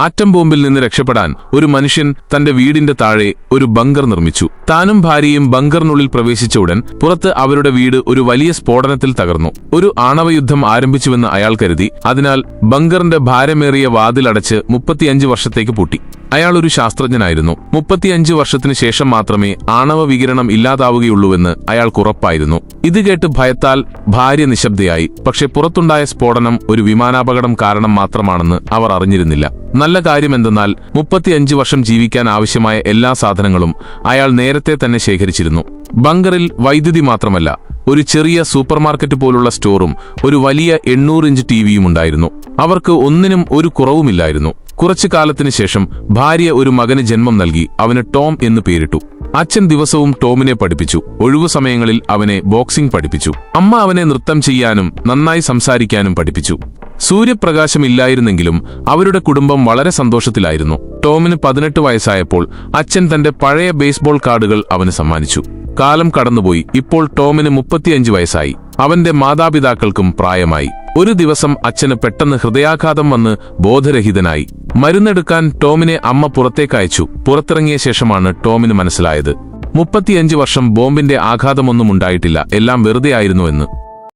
Atom ബോംബിൽ നിന്ന് രക്ഷപ്പെടാൻ ഒരു മനുഷ്യൻ തന്റെ വീടിന്റെ താഴെ ഒരു ബങ്കർ നിർമ്മിച്ചു. താനും ഭാര്യയും ബങ്കറിനുള്ളിൽ പ്രവേശിച്ച ഉടൻ പുറത്ത് അവരുടെ വീട് ഒരു വലിയ സ്ഫോടനത്തിൽ തകർന്നു. ഒരു ആണവയുദ്ധം ആരംഭിച്ചുവെന്ന് അയാൾ കരുതി അതിനാൽ ബങ്കറിന്റെ ഭാരമേറിയ വാതിലടച്ച് മുപ്പത്തിയഞ്ച് വർഷത്തേക്ക് പൂട്ടി. അയാൾ ഒരു ശാസ്ത്രജ്ഞനായിരുന്നു. മുപ്പത്തിയഞ്ച് വർഷത്തിനു ശേഷം മാത്രമേ ആണവ വികിരണം ഇല്ലാതാവുകയുള്ളൂവെന്ന് അയാൾക്ക് ഉറപ്പായിരുന്നു. ഇത് കേട്ട് ഭയത്താൽ ഭാര്യ നിശബ്ദയായി. പക്ഷെ പുറത്തുണ്ടായ സ്ഫോടനം ഒരു വിമാനാപകടം കാരണം മാത്രമാണെന്ന് അവർ അറിഞ്ഞിരുന്നില്ല. നല്ല കാര്യം എന്തെന്നാൽ മുപ്പത്തിയഞ്ച് വർഷം ജീവിക്കാൻ ആവശ്യമായ എല്ലാ സാധനങ്ങളും അയാൾ നേരത്തെ തന്നെ ശേഖരിച്ചിരുന്നു. ബങ്കറിൽ വൈദ്യുതി മാത്രമല്ല ഒരു ചെറിയ സൂപ്പർമാർക്കറ്റ് പോലുള്ള സ്റ്റോറും ഒരു വലിയ എണ്ണൂറ് ഇഞ്ച് ടിവിയും ഉണ്ടായിരുന്നു. അവർക്ക് ഒന്നിനും ഒരു കുറവുമില്ലായിരുന്നു. കുറച്ചു കാലത്തിനു ശേഷം ഭാര്യ ഒരു മകന് ജന്മം നൽകി അവന് ടോം എന്ന് പേരിട്ടു. അച്ഛൻ ദിവസവും ടോമിനെ പഠിപ്പിച്ചു. ഒഴിവു സമയങ്ങളിൽ അവനെ ബോക്സിംഗ് പഠിപ്പിച്ചു. അമ്മ അവനെ നൃത്തം ചെയ്യാനും നന്നായി സംസാരിക്കാനും പഠിപ്പിച്ചു. സൂര്യപ്രകാശമില്ലായിരുന്നെങ്കിലും അവരുടെ കുടുംബം വളരെ സന്തോഷത്തിലായിരുന്നു. ടോമിന് പതിനെട്ട് വയസ്സായപ്പോൾ അച്ഛൻ തന്റെ പഴയ ബേസ്ബോൾ കാർഡുകൾ അവന് സമ്മാനിച്ചു. കാലം കടന്നുപോയി. ഇപ്പോൾ ടോമിന് മുപ്പത്തിയഞ്ച് വയസ്സായി. അവന്റെ മാതാപിതാക്കൾക്കും പ്രായമായി. ഒരു ദിവസം അച്ഛന് പെട്ടെന്ന് ഹൃദയാഘാതം വന്ന് ബോധരഹിതനായി. മരുന്നെടുക്കാൻ ടോമിനെ അമ്മ പുറത്തേക്ക് അയച്ചു. പുറത്തിറങ്ങിയ ശേഷമാണ് ടോമിന് മനസ്സിലായത്. മുപ്പത്തിയഞ്ച് വർഷം ബോംബിന്റെ ആഘാതമൊന്നും ഉണ്ടായിട്ടില്ല. എല്ലാം വെറുതെയായിരുന്നു എന്ന്.